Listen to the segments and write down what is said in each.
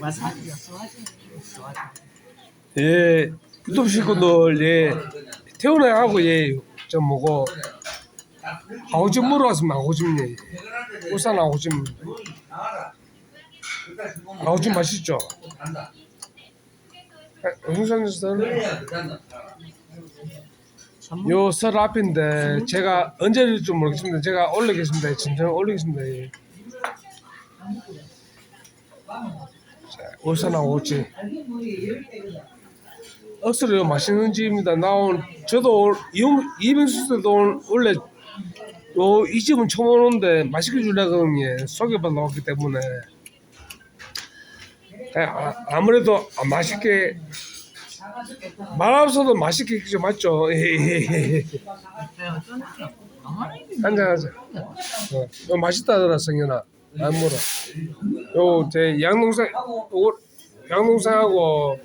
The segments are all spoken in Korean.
와사비가 좋아지. 예, 유튜브 식구들, 예, 태어나 하고, 예, 저 뭐고, 아우집 물어왔으면 아우집네. 울산 아우집. 아우집 맛있죠? 용산에서는 요설 앞인데 제가 언제 될지 모르겠습니다. 제가 올리겠습니다. 진정 올리겠습니다. 예. 자, 울산 아우집. 억수로 맛있는 집입니다. 나 오늘 저도 때도 오늘 원래 요 이 집은 처음 오는데 맛있게 주려거든요. 소개받아 왔기 때문에 아, 아무래도 아, 맛있게 말 없어도 맛있게 익죠 맞죠? 한잔 하자. 어, 어, 맛있다더라 성현아. 안 물어. 요 제 양동생 요 양동생하고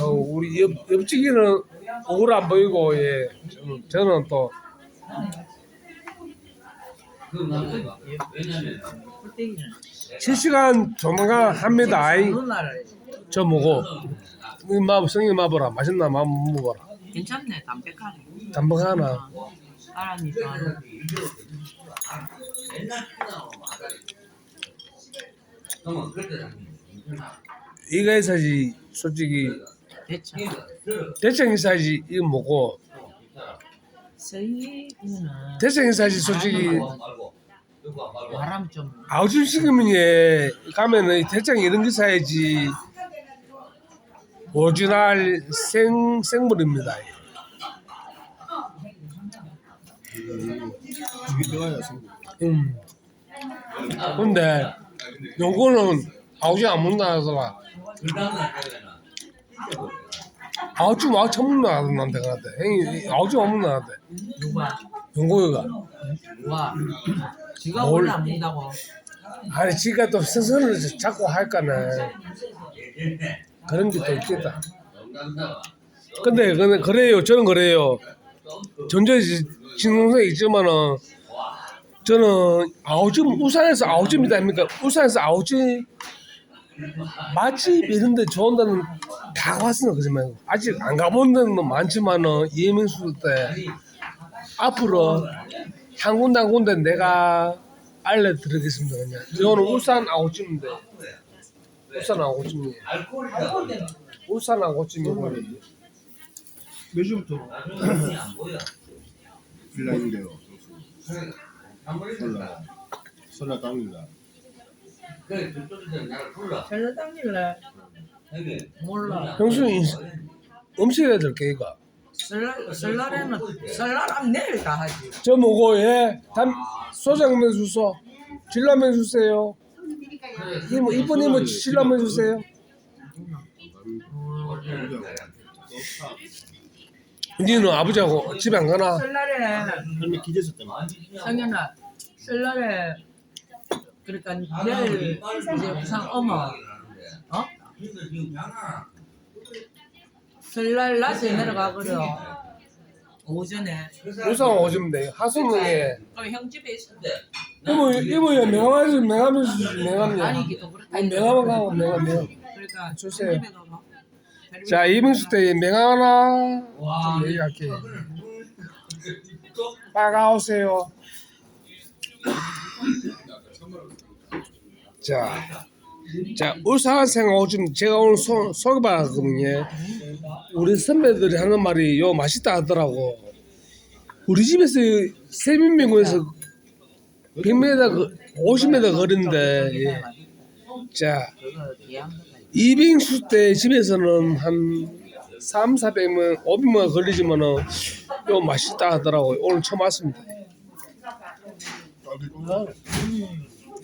어, 우리 옆 옆집이는 얼굴 안 보이고 예 저는, 저는 또. 실시간 조만간 합니다. 아이. 저 뭐고 이마 성이 마보라 맛있나 마 먹어라. 괜찮네. 담백하네. 담백 하나. 사람이 좋아하는. 이거 해서지 솔직히 대창. 대창 이사지 이거 뭐고 세이는 대창 이사지 솔직히 바람 좀. 아우집 시키면 예 가면은 대창 이런 게 사야지 오리지널 생 생물입니다. 음. 근데 요거는 아우지 안 먹나 하더라. 아우지 막 처음 먹나 하던데 그한테. 형이 아우지 안 먹나 하대. 누가? 용고이가. 와. 지가 뭘- 안 먹는다고. 아니 지가 또 선선을 자꾸 할까네. 그런 게 또 있겠다. 근데 그래요. 저는 그래요. 전주에 진동생 있지만은 저는 아우집 우산에서 아우집이다 아닙니까? 우산에서 아우집 맛집 이런 데 좋은 데는 다 갔으면 거짓말 아직 안 가본 데는 많지만은 이민수 때 앞으로 한 군데 한 군데 내가 알려드리겠습니다 그냥. 저는 울산 아우집인데. 울산 아우집이에요. 울산 아우집이고. 몇 시부터? 빌라인데요. 설날. 설날 당일날. 별로 당길래 몰라. 형수 음식 해야 될 게이가. 설날 설날에는 설날 하면 내일 다 하지. 저 뭐고 예? 담 소장면 주소 진라면 주세요. 이모 이쁜 이모 진라면 주세요 니는 아버지하고 집에 안 가나? 설날에 할머니 때문에. 성현아 설날에 그러니까 내일 이제 부산 어머 어? 설날 낮에 내려가거든 오전에 울산 오시면 돼 하수능에 그럼 형 집에 있어 이모 이모야 명함 명함 주시 명함이야 아니기도 그렇다 아니 명함 명함 명함 그러니까 주세요. 형 집에 가봐 자 이민수 때 하나 좀 얘기할게 빠가오세요 자, 자 울산 생 오줌 제가 오늘 소, 소개받았거든요. 우리 선배들이 하는 말이 요 맛있다 하더라고. 우리 집에서 세민병원에서 100m, 거- 50m 거리인데 예. 자 이빙수 때 집에서는 한 3, 400명, 500명 걸리지만은 요 맛있다 하더라고. 요 오늘 처음 왔습니다.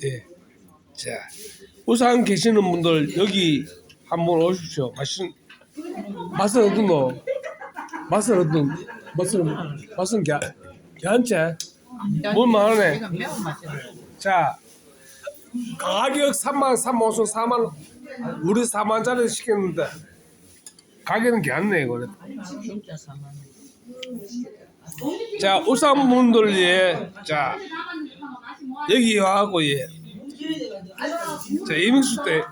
예. 자, 우산 계시는 분들 여기 한번 오십시오. 맛있는 맛은 어떤 거? 맛은 어떤? 맛은 맛은 개 괜찮? 뭘 말하네? 자, 가격 3만 3만 5천 4만 원. 우리 4만짜리 시켰는데 가격은 괜찮네 이거. 진짜 사만 자, 울산 분들 예, 자 여기 와갖고 예, 자 예명수 때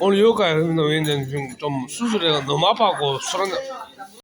오늘. 왜냐면 지금 좀 수술해가 너무 아파갖고 술 한잔